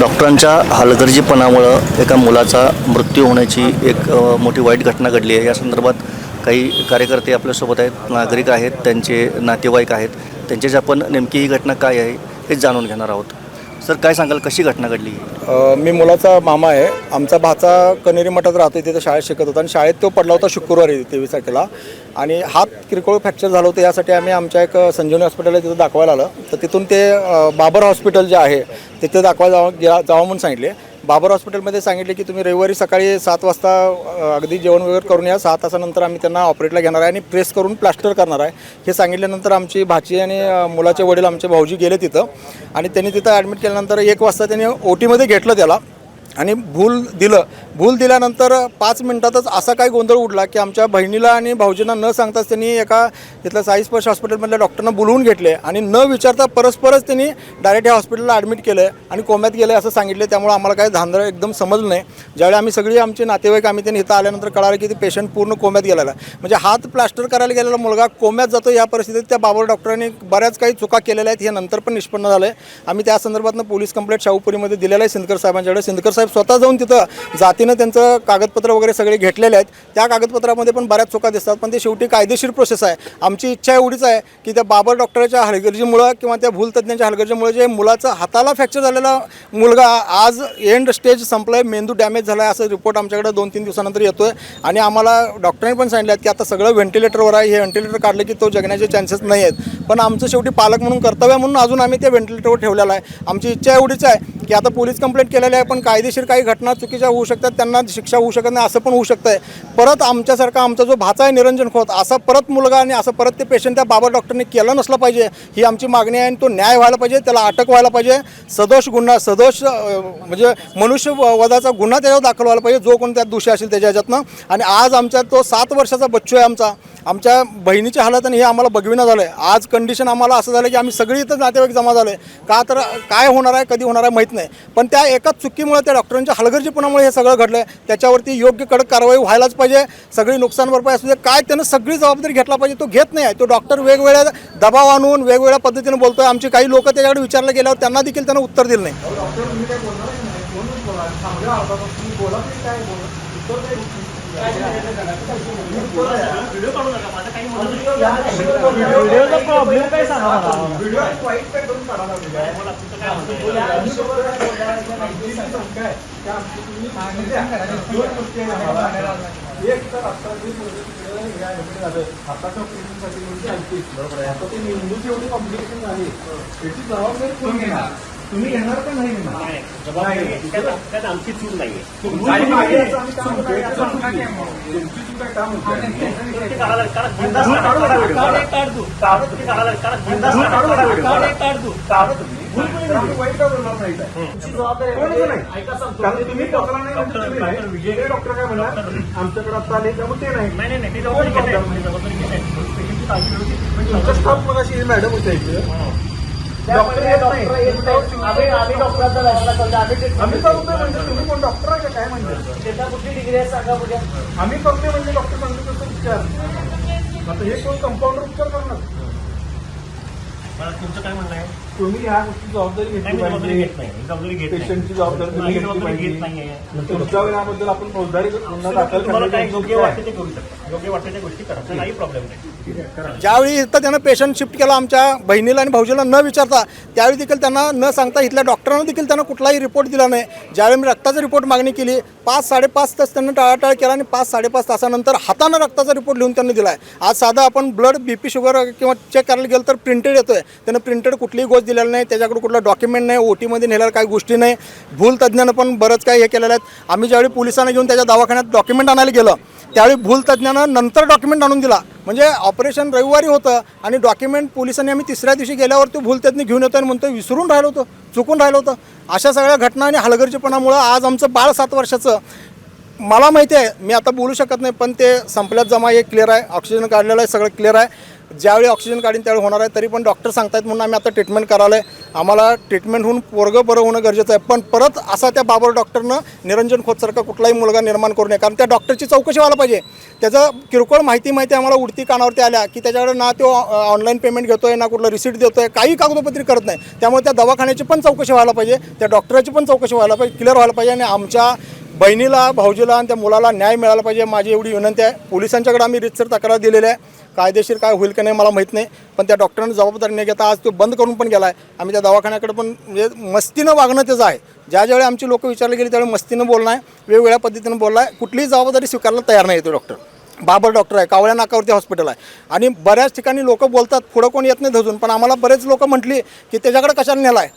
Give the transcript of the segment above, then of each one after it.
डॉक्टरांच्या हलगर्जीपणामुळं एका मुलाचा मृत्यू होण्याची एक मोठी वाईट घटना घडली आहे. या संदर्भात काही कार्यकर्ते आपल्यासोबत आहेत नागरिक आहेत त्यांचे नातेवाईक आहेत. त्यांच्याशी आपण नेमकी ही घटना काय आहे हे जाणून घेणार आहोत. सर काय सांगाल? कशी घटना घडली? अ, मी मुलाचा मामा आहे. आमचा भाचा कनेरी मठात राहतो तिथे शाळेत शिकत होता आणि शाळेत तो पडला होता शुक्रवारी तेवीस तारखेला. आणि हात किरकोळ फ्रॅक्चर झालं होतं यासाठी आम्ही आमच्या एक संजीवनी हॉस्पिटल आहे तिथं दाखवायला आलं. तर तिथून ते अ, बाबर हॉस्पिटल जे आहे तिथे दाखवायला जावं जावा जावं म्हणून सांगितले. बाबर हॉस्पिटलमध्ये सांगितले की तुम्ही रविवारी सकाळी सात वाजता अगदी जेवण वगैरे करून या. सहा तासानंतर आम्ही त्यांना ऑपरेटला घेणार आहे आणि प्रेस करून प्लास्टर करणार आहे. हे सांगितल्यानंतर आमची भाची आणि मुलाचे वडील आमचे भाऊजी गेले तिथं. आणि त्यांनी तिथं ॲडमिट केल्यानंतर एक वाजता त्यांनी ओ टीमध्ये घेतलं त्याला. आणि भूल दिलं. भूल दिल्यानंतर पाच मिनिटातच असा काही गोंधळ उडला की आमच्या बहिणीला आणि भाऊजींना न सांगताच त्यांनी एका तिथलं साई स्पर्श हॉस्पिटलमधल्या डॉक्टरना बोलवून घेतले आणि न विचारता परस्परच त्यांनी डायरेक्ट ह्या हॉस्पिटलला ॲडमिट केलं आणि कोम्यात गेलं असं सांगितले त्यामुळे आम्हाला काही धांदळ एकदम समजलं नाही. ज्यावेळी आम्ही सगळी आमचे नातेवाईक आम्ही त्यांनी इथं आल्यानंतर कळालं की ते पेशंट पूर्ण कोम्यात गेलेला आहे. म्हणजे हात प्लास्टर करायला गेलेला मुलगा कोम्यात जातो या परिस्थितीत त्या बाबर डॉक्टरांनी बऱ्याच काही चुका केलेल्या आहेत. हे नंतर पण निष्पन्न झालं आहे आम्ही त्या संदर्भातनं पोलीस कंप्लेंट शाहूपुरीमध्ये दिलेलं आहे. सिंदकर साहेबांच्याकडे. सिंदकर साहेब स्वतः जाऊन तिथं जातीनं त्यांचं कागदपत्र वगैरे सगळे घेतलेले आहेत. त्या कागदपत्रामध्ये पण बऱ्याच चुका दिसतात पण ते शेवटी कायदेशीर प्रोसेस आहे. आमची इच्छा एवढीच आहे की त्या बाबर डॉक्टरच्या हलगर्जीमुळं किंवा त्या भूलतज्ञांच्या हलगर्जीमुळे जे मुलाचं हाताला फ्रॅक्चर झालेला मुलगा आज एंड स्टेज संपला आहे मेंदू डॅमेज झाला आहे असं रिपोर्ट आमच्याकडे दोन तीन दिवसानंतर येतो आहे आणि आम्हाला डॉक्टरांनी पण सांगितलं आहे की आता सगळं व्हेंटिलेटरवर आहे. हे व्हेंटिलेटर काढलं की तो जगण्याचे चान्सेस नाही आहेत. पण आमचं शेवटी पालक म्हणून कर्तव्य म्हणून अजून आम्ही ते व्हेंटिलेटरवर ठेवलेलं आहे. आमची इच्छा एवढीच आहे की आता पोलीस कंप्लेंट केलेली आहे पण कायदे कायदेशीर काही घटना चुकीच्या होऊ शकतात त्यांना शिक्षा होऊ शकत नाही असं पण होऊ शकतं आहे परत आमच्यासारखा आमचा जो भाचा आहे निरंजन खोत असा परत मुलगा आणि असं परत ते पेशंट त्या बाबा डॉक्टरने केलं नसलं पाहिजे ही आमची मागणी आहे आणि तो न्याय व्हायला पाहिजे त्याला अटक व्हायला पाहिजे. सदोष गुन्हा सदोष म्हणजे मनुष्य वधाचा गुन्हा त्याच्यावर दाखल व्हायला पाहिजे जो कोण त्यात दोषी असेल त्याच्या ह्याच्यातनं. आणि आज आमच्या तो सात वर्षाचा बच्चू आहे आमचा. आमच्या बहिणीच्या हालत आणि हे आम्हाला बघविणं झालं आहे आज कंडिशन आम्हाला असं झालं की आम्ही सगळी इथं नातेवाईक जमा झालो आहे का तर काय होणार आहे कधी होणार आहे माहीत नाही. पण त्या एकाच चुकीमुळे त्या डॉक्टरांच्या हलगर्जीपणामुळे हे सगळं घडलं आहे त्याच्यावरती योग्य कडक कारवाई व्हायलाच पाहिजे. सगळी नुकसान भरपाई असू दे. काय त्यानं सगळी जबाबदारी घेतला पाहिजे तो घेत नाही आहे. तो डॉक्टर वेगवेगळ्या दबाव आणून वेगवेगळ्या पद्धतीने बोलतोय. आमची काही लोक त्याच्याकडे विचारलं गेल्यावर त्यांना देखील त्यांना उत्तर दिलं नाही. व्हिडिओचा प्रॉब्लेम काय सांगा मला व्हिडिओ वाईट काय करून काढायला एक तर आता जी मुलगी हाताच्या ऑपरेशनसाठी बरोबर आहे आता ते मेंदूची एवढी कॉम्प्लिकेशन आहे. याची जबाबदारी कोण घेणार? तुम्ही घेणार का नाही घेणार त्यात आमची चूक नाहीये तुम्ही पकडा नाही म्हणजे तुम्ही नाही. विजय डॉक्टर काय म्हणणार आमच्याकडे आता आले त्यामुळे ते नाही नाही नाही ती जबाबदारी घेत नाही. ती जबाबदारी घेत नाही. पेशंटची काळजी व्यवस्थित तुमचा स्टाफ मग अशी मॅडम होत्या इथे डॉक्टर येत नाही. आम्ही आम्ही डॉक्टरांचा लायसन्स करतो आम्ही आम्ही करतोय म्हणजे तुम्ही कोण डॉक्टर आहे? का काय म्हणजे? त्याच्या कुठली डिग्री आहे सांगा बघा आम्ही करतोय म्हणजे डॉक्टर सांगतो तसं उपचार आता हे कोण कंपाऊंडर उपचार करणार? तुमचं काय म्हणणं आहे? तुम्ही ह्या गोष्टी जबाबदारी नाही घेतली पाहिजे. घेत नाही. मी जबाबदारी घेत नाही. पेशंटची जबाबदारी तुम्ही नाही, घेतली पाहिजे. तुमच्यावर याबद्दल आपण फौजदारी गुन्हा दाखल तुम्हाला काय करण्याची योग्य योग्य वाटते आहे ते करू शकता. योग्य गोष्टी करा. काही प्रॉब्लेम नाही. ज्यावेळी इथं त्यानं पेशंट शिफ्ट केला आमच्या बहिणीला आणि भाऊजीला न विचारता त्यावेळी देखील त्यांना न सांगता इथल्या डॉक्टरांना देखील त्यांना कुठलाही रिपोर्ट दिला नाही. ज्यावेळी मी रक्ताचा रिपोर्ट मागणी केली पाच साडेपाच तास त्यांना टाळाटाळ केला आणि पाच साडेपाच तासानंतर हातानं रक्ताचा रिपोर्ट लिहून त्यांनी दिला आहे आज साधा आपण ब्लड बी पी शुगर किंवा चेक करायला गेलं तर प्रिंटेड येतो आहे त्यानं प्रिंटेड कुठलीही गोष्ट दिलेली नाही. त्याच्याकडे कुठलं डॉक्युमेंट नाही ओ टीमध्ये नेलेल्या काही गोष्टी नाही. भूल तज्ज्ञानं पण बरंच काही हे केलेलं आहेत. आम्ही ज्यावेळी पोलिसांना घेऊन त्याच्या दवाखान्यात डॉक्युमेंट आणायला गेलं त्यावेळी भूल तज्ज्ञानं नंतर डॉक्युमेंट आणून दिला. म्हणजे ऑपरेशन रविवारी होतं आणि डॉक्युमेंट पोलिसांनी आम्ही तिसऱ्या दिवशी गेल्यावर तो भूलतज्ञ घेऊन येतो आणि म्हणतो विसरून राहिलो होतं चुकून राहिलो होतं. अशा सगळ्या घटना आणि हलगर्जीपणामुळं आज आमचं बाळ सात वर्षाचं मला माहिती आहे मी आता बोलू शकत नाही पण ते संपल्यात जमा हे क्लिअर आहे ऑक्सिजन काढलेलं आहे सगळं क्लिअर आहे. ज्यावेळी ऑक्सिजन काढीन त्यावेळी होणार आहे तरी पण डॉक्टर सांगतायत म्हणून आम्ही आता ट्रीटमेंट करायला आहे आम्हाला ट्रीटमेंट होऊन पोरगं बरं होणं गरजेचं आहे. पण परत असा त्या बाबर डॉक्टरनं निरंजन खोतसारखा कुठलाही मुलगा निर्माण करू नये. कारण त्या डॉक्टरची चौकशी व्हायला पाहिजे. त्याचं किरकोळ माहिती माहिती आम्हाला उडती कानावरती आल्या की त्याच्याकडे ना तो ऑनलाईन पेमेंट घेतो आहे ना कुठलं रिसिट देतो आहे काही कागदोपत्री करत नाही. त्यामुळे त्या दवाखान्याची पण चौकशी व्हायला पाहिजे. त्या डॉक्टराची पण चौकशी व्हायला पाहिजे. क्लिअर व्हायला पाहिजे आणि आमच्या बहिणीला भाऊजीला आणि त्या मुलाला न्याय मिळाला पाहिजे. माझी एवढी विनंती आहे. पोलिसांच्याकडे आम्ही रितसर तक्रार दिलेली आहे. कायदेशीर काय होईल का नाही मला माहीत नाही पण त्या डॉक्टरांनी जबाबदारी नाही घेता आज तो बंद करून पण गेला आहे आम्ही त्या दवाखान्याकडे पण म्हणजे मस्तीनं वागणं त्याचं आहे. ज्या ज्यावेळी आमची लोक विचारले गेली त्यावेळी मस्तीनं बोलणं आहे वेगवेगळ्या पद्धतीनं बोलला आहे. कुठलीही जबाबदारी स्वीकारला तयार नाही येतो डॉक्टर. बाबर डॉक्टर आहे कावळ्या नाकावरती हॉस्पिटल आहे. आणि बऱ्याच ठिकाणी लोक बोलतात पुढं कोण येत नाही धजून पण आम्हाला बरेच लोक म्हटली की त्याच्याकडे कशाला नेला आहे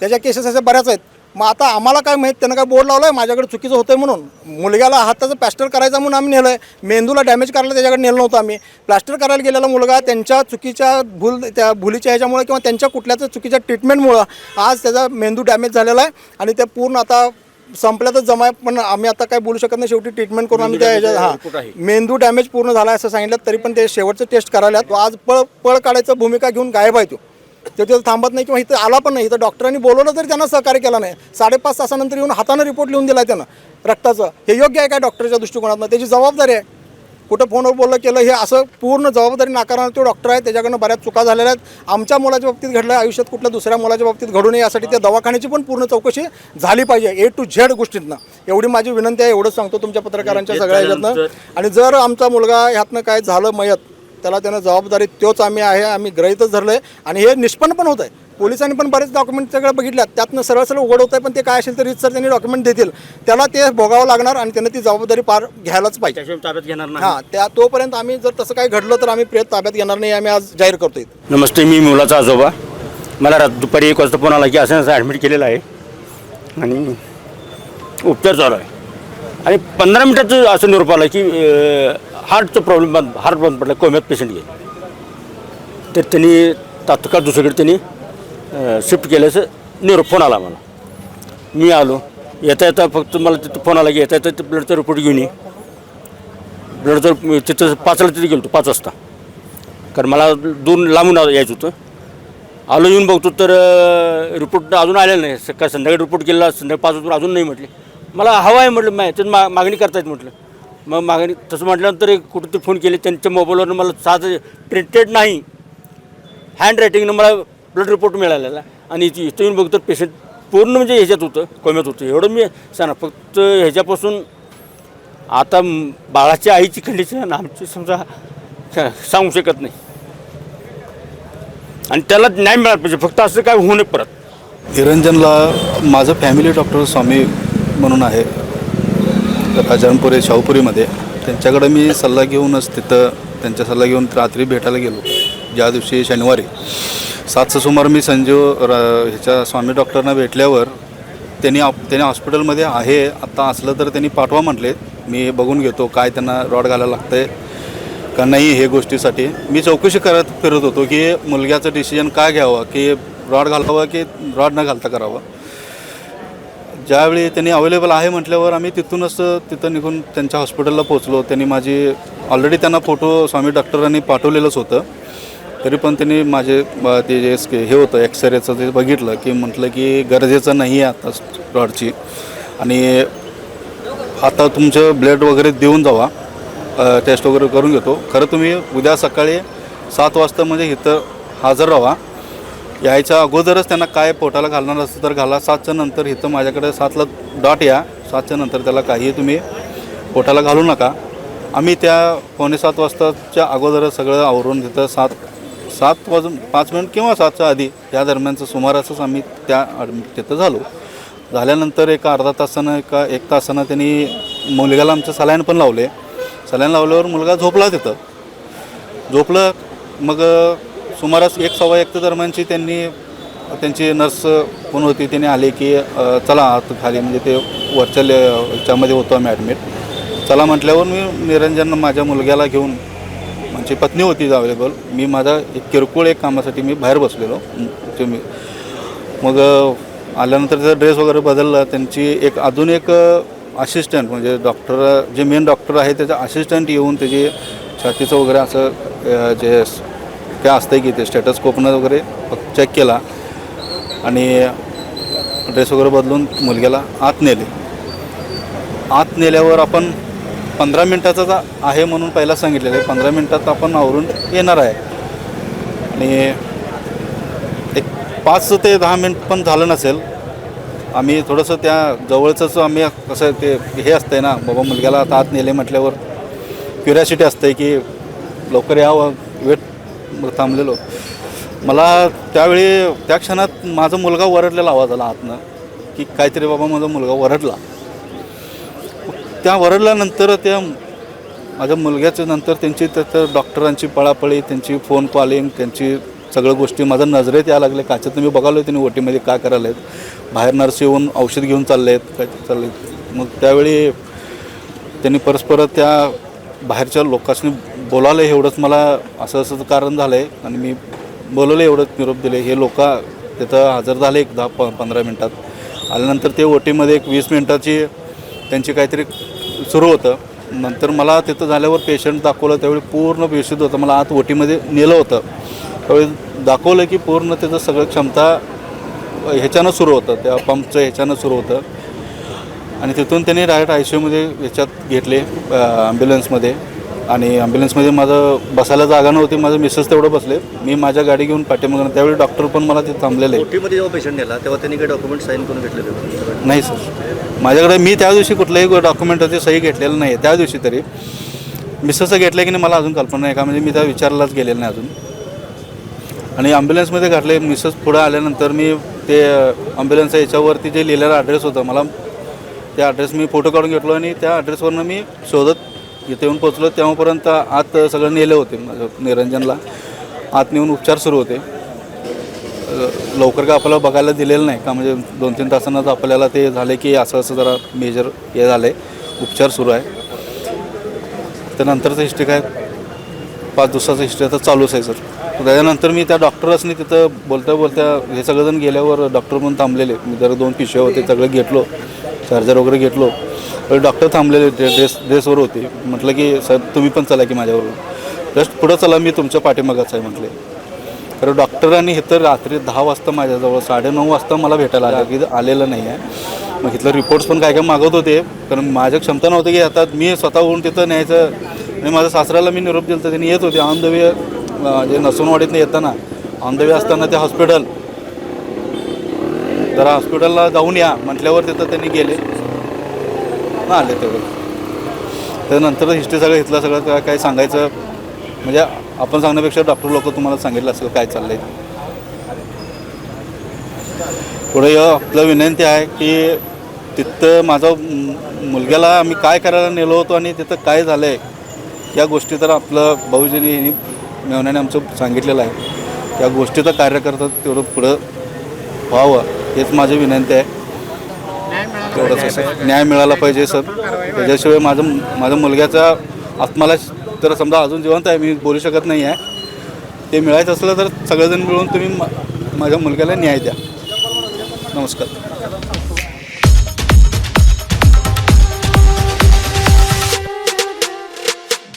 त्याच्या केसेस अशा बऱ्याच आहेत. मग आता आम्हाला काय माहीत त्यानं काय बोर्ड लावलं आहे माझ्याकडे चुकीचं होतं म्हणून. मुलग्याला हाताचं प्लॅस्टर करायचा म्हणून आम्ही नेलं आहे मेंदूला डॅमेज करायला त्याच्याकडे नेलं नव्हतं आम्ही. प्लॅस्टर करायला गेलेला मुलगा त्यांच्या चुकीच्या भूल त्या भुलीच्या ह्याच्यामुळे किंवा त्यांच्या कुठल्याच चुकीच्या ट्रीटमेंटमुळं आज त्याचा मेंदू डॅमेज झालेला आहे. आणि ते पूर्ण आता संपल्यातच जमा आहे. पण आम्ही आता काय बोलू शकत नाही शेवटी ट्रीटमेंट करून आम्ही त्या ह्याच्यात हां. मेंदू डॅमेज पूर्ण झाला आहे असं सांगितलं तरी पण ते शेवटचं टेस्ट करायला आज पळ पळ काढायचं भूमिका घेऊन गायब आहे तो. तो तिथं थांबत नाही किंवा इथं आला पण नाही. इथं डॉक्टरांनी बोलवलं तरी त्यांना सहकार्य केलं नाही. साडेपाच तासानंतर येऊन हातानं रिपोर्ट लिहून दिला त्यानं रक्ताचं. हे योग्य आहे काय डॉक्टरच्या दृष्टिकोनातनं? त्याची जबाबदारी आहे. कुठं फोनवर बोललं केलं हे असं पूर्ण जबाबदारी नाकारणारा तो डॉक्टर आहे. त्याच्याकडनं बऱ्याच चुका झालेल्या आहेत. आमच्या मुलाच्या बाबतीत घडलं आयुष्यात कुठल्या दुसऱ्या मुलाच्या बाबतीत घडू नये यासाठी त्या दवाखान्याची पण पूर्ण चौकशी झाली पाहिजे ए टू झेड गोष्टीतनं. एवढी माझी विनंती आहे एवढंच सांगतो तुमच्या पत्रकारांच्या सगळ्या ह्याच्यातनं आणि जर आमचा मुलगा ह्यातनं काय झालं मयत त्याला त्यानं जबाबदारी तोच आम्ही आहे आम्ही गृहीतच धरलं आहे आणि हे निष्पन्न पण होत आहे पोलिसांनी पण बरेच डॉक्युमेंट सगळं बघितल्यात. त्यातनं सरळ सरळ उघड होत आहे पण ते काय असेल तर सर त्यांनी डॉक्युमेंट देतील. त्याला ते भोगावं लागणार आणि त्यानं ती जबाबदारी पार घ्यायलाच पाहिजे. ताब्यात घेणार नाही. हां त्या तोपर्यंत आम्ही जर तसं काही घडलं तर आम्ही प्रेत ताब्यात घेणार नाही आम्ही आज जाहीर करतोय. नमस्ते मी मुलाचा आजोबा. मला रात दुपारी एक वाजता फोन आला की असं असं ॲडमिट केलेलं आहे. आणि उपचार चालू आहे. आणि पंधरा मिनिटाचं असं निरोप आला की हार्टचं प्रॉब्लेम बंद हार्ट बंद पडला कोम्यात पेशंट घे तर त्यांनी तात्काळ दुसरीकडे त्यांनी शिफ्ट केल्याचं निरोप फोन आला मला मी आलो. येता येता फक्त मला तिथं फोन आला की येता येता ते ब्लडचा रिपोर्ट घेऊन ये. ब्लडचं तिथं पाचला तिथे गेलो पाच वाजता. कारण मला दोन लांबून यायचं होतं. आलो येऊन बघतो तर रिपोर्ट अजून आलेला नाही. सकाळी संध्याकाळी रिपोर्ट केला संध्याकाळी पाच वाजता अजून नाही म्हटले. मला हवा आहे म्हटलं नाही तर मा मागणी करतायत म्हटलं. मग मागणी तसं म्हटल्यानंतर एक कुठं ते फोन केले त्यांच्या मोबाईलवरून मला सात प्रिंटेड नाही. हँड रायटिंगनं मला ब्लड रिपोर्ट मिळालेला. आणि इथे इथं येऊन बघतो पेशंट पूर्ण म्हणजे ह्याच्यात होतं कोम्यात होतं. एवढं मी सांगा फक्त ह्याच्यापासून आता बाळाच्या आईची कंडिशन आमची समजा सांगू शकत नाही. आणि त्याला न्याय मिळाला पाहिजे फक्त असं काय होऊ नये परत. निरंजनला माझं फॅमिली डॉक्टर स्वामी म्हणून आहे. राजारामपुरे शाहूपुरीमध्ये. त्यांच्याकडे मी सल्ला घेऊनच तिथं त्यांचा सल्ला घेऊन रात्री भेटायला गेलो. ज्या दिवशी शनिवारी. सातचं सुमार मी संजीव र ह्याच्या स्वामी डॉक्टरना भेटल्यावर त्यांनी आप त्यांनी हॉस्पिटलमध्ये आहे. आत्ता असलं तर त्यांनी पाठवा म्हटले. मी बघून घेतो काय त्यांना रॉड घालायला लागतं आहे का नाही हे गोष्टीसाठी. मी चौकशी करत फिरत होतो की मुलग्याचं डिसिजन काय घ्यावं की रॉड घालावं की रॉड न घालता करावं. ज्यावेळी त्यांनी अवेलेबल आहे म्हटल्यावर आम्ही तिथूनच तिथं निघून त्यांच्या हॉस्पिटलला पोचलो त्यांनी माझी ऑलरेडी त्यांना फोटो स्वामी डॉक्टरांनी पाठवलेलंच होतं. तरी पण त्यांनी माझे ते जे हे होतं एक्सरेचं ते बघितलं की म्हटलं की गरजेचं नाही आहे आता रॉडची. आणि आता तुमचं ब्लड वगैरे देऊन जावा. टेस्ट वगैरे करून घेतो. खरं तुम्ही उद्या सकाळी सात वाजता म्हणजे इथं हजर राहा. यायच्या अगोदरच त्यांना काय पोटाला घालणार असतं तर घाला. सातच्या नंतर इथं माझ्याकडे सातला डॉट या. सातच्या नंतर त्याला काही तुम्ही पोटाला घालू नका. आम्ही त्या पावणे सात वाजताच्या अगोदरच सगळं आवरून तिथं सात सात वाजून पाच मिनिट किंवा सातच्या आधी या दरम्यानचं सुमारासच आम्ही त्या तिथं झालो. झाल्यानंतर एका अर्धा तासानं एका एक तासानं त्यांनी मुलग्याला आमचं सलाईन पण लावले. सलाईन लावल्यावर मुलगा झोपला तिथं. झोपलं मग सुमारास एक सव्वा एक दरम्यानची त्यांनी त्यांची नर्स कोण होती त्याने आले की चला आत खाली म्हणजे ते वरच्या ले- होतो आम्ही ॲडमिट चला म्हटल्यावर मी निरंजन माझ्या मुलग्याला घेऊन म्हणजे पत्नी होती अवेलेबल मी माझा एक किरकोळ एक कामासाठी मी बाहेर बसलेलो. ते मी मग आल्यानंतर त्याचा ड्रेस वगैरे बदलला त्यांची एक अजून एक असिस्टंट म्हणजे डॉक्टर जे मेन डॉक्टर आहे त्याचा असिस्टंट येऊन त्याची छातीचं वगैरे असं जे ते असतं की ते स्टेटस कोपनं वगैरे चेक केला. आणि ड्रेस वगैरे बदलून मुलग्याला आत नेले. आत नेल्यावर आपण पंधरा मिनटाचाच आहे म्हणून पहिला सांगितलेलं आहे. पंधरा मिनटात आपण आवरून येणार आहे. आणि एक पाच ते दहा मिनट पण झालं नसेल आम्ही थोडंसं त्या जवळचंच आम्ही कसं ते हे असतं आहे ना बाबा मुलग्याला आता आत नेले म्हटल्यावर क्युरियासिटी असते की लवकर यावं. थांबलेलो. मला त्यावेळी त्या क्षणात माझा मुलगा वरडलेला आवाज आला आतनं की काहीतरी बाबा माझा मुलगा वरडला. त्या वरडल्यानंतर त्या माझ्या मुलग्याच्या नंतर त्यांची तर डॉक्टरांची पळापळी त्यांची फोन कॉलिंग त्यांची सगळ्या गोष्टी माझ्या नजरेत यायला लागले. काच्यात मी बघालो त्यांनी ओटीमध्ये काय करायला आहेत बाहेर नर्स येऊन औषध घेऊन चालले आहेत काय चालले मग त्यावेळी त्यांनी परस्पर त्या बाहेरच्या लोकांनी बोलावलं एवढंच मला असं असं कारण झालं आहे आणि मी बोलवलं एवढंच निरोप दिले हे लोक तिथं हजर झाले एक दहा प पंधरा मिनटात. आल्यानंतर ते ओटीमध्ये एक वीस मिनटाची त्यांची काहीतरी सुरू होतं. नंतर मला तिथं झाल्यावर पेशंट दाखवलं त्यावेळी पूर्ण बेशुद्ध होतं. मला आत ओटीमध्ये नेलं होतं. त्यावेळी दाखवलं की पूर्ण त्याचं सगळं क्षमता ह्याच्यानं सुरू होतं. त्या पंपचं ह्याच्यानं सुरू होतं. आणि तिथून त्यांनी डायरेक्ट आय सी यूमध्ये याच्यात घेतले ॲम्ब्युलन्समध्ये आणि ॲम्ब्युलन्समध्ये माझं बसायला जागा नव्हती माझं मिसेस तेवढं बसले. मी माझ्या गाडी घेऊन पाठीमागून त्यावेळी डॉक्टर पण मला तिथे थांबलेले. ओटीमध्ये जेव्हा पेशंट नेला तेव्हा त्यांनी काही डॉक्युमेंट साईन करून घेतलेले होते? नाही सर माझ्याकडे मी त्या दिवशी कुठल्याही डॉक्युमेंटची सही घेतलेलं नाही त्या दिवशी तरी मिसेसचं घेतलं की नाही मला अजून कल्पना नाही का? म्हणजे मी त्या विचारायलाच गेलेलं नाही अजून. आणि ॲम्ब्युलन्समध्ये घातले मिसेस पुढं आल्यानंतर मी ते ॲम्ब्युलन्सच्या याच्यावरती जे लिहिलेला ॲड्रेस होता मला त्या ॲड्रेस मी फोटो काढून घेतलो आणि त्या ॲड्रेसवरनं मी शोधत इथे येऊन पोचलो तेव्हापर्यंत आत सगळं नेले होते माझं निरंजनला. आत नेऊन उपचार सुरू होते. लवकर का आपल्याला बघायला दिलेलं नाही का? म्हणजे दोन तीन तासांनाच आपल्याला ते झाले की असं असं जरा मेजर हे झालं आहे उपचार सुरू आहे. त्यानंतरचं हिस्ट्री काय? पाच दिवसाचं हिस्ट्री आता चालूच आहे सर त्याच्यानंतर मी त्या डॉक्टरसनी तिथं बोलता बोलता हे सगळेजण गेल्यावर डॉक्टर म्हणून थांबलेले. मी जरा दोन पिशव्या होते सगळं घेतलो. चार्जर वगैरे घेतलो तर डॉक्टर थांबलेले होते ड्रेस ड्रेसवर होते. म्हटलं की सर तुम्ही पण चला की माझ्याबरोबर. जस्ट पुढं चला मी तुमच्या पाठीमागाच आहे म्हटले. तर डॉक्टरांनी इथं रात्री दहा वाजता माझ्याजवळ साडेनऊ वाजता मला भेटायला आलं की आलेलं नाही आहे. मग इथलं रिपोर्ट्स पण काय काय मागवत होते कारण माझ्या क्षमता नव्हती की आता मी स्वतःहून तिथं न्यायचं आणि माझ्या सासऱ्याला मी निरोप दिला तर त्यांनी येत होते. ऑन द वे जे नसूनवाडीतनं येताना ऑन द वे असताना ते हॉस्पिटल जरा हॉस्पिटलला जाऊन या म्हटल्यावर तिथं त्यांनी गेले. ना आले तर त्यानंतर हिस्ट्री सगळं इथलं सगळं काय काय सांगायचं. म्हणजे आपण सांगण्यापेक्षा डॉक्टर लोक तुम्हाला सांगितलं असेल काय चाललं आहे पुढे आपलं विनंती आहे की तिथं माझा मुलग्याला आम्ही काय करायला नेलो होतो आणि तिथं काय झालं आहे या गोष्टी तर आपलं भाऊजीनी यांनी मेवण्याने आमचं सांगितलेलं आहे. त्या गोष्टीचं कार्य करतात तेवढं पुढं व्हावं. हेच माझी विनंती आहे. तेवढंच असं न्याय मिळाला पाहिजे सर. त्याच्याशिवाय माझं माझ्या मुलग्याचा आत्माला तर समजा अजून जिवंत आहे मी बोलू शकत नाही आहे. ते मिळायचं असलं तर सगळेजण मिळून तुम्ही मा- माझ्या मुलग्याला न्याय द्या. नमस्कार.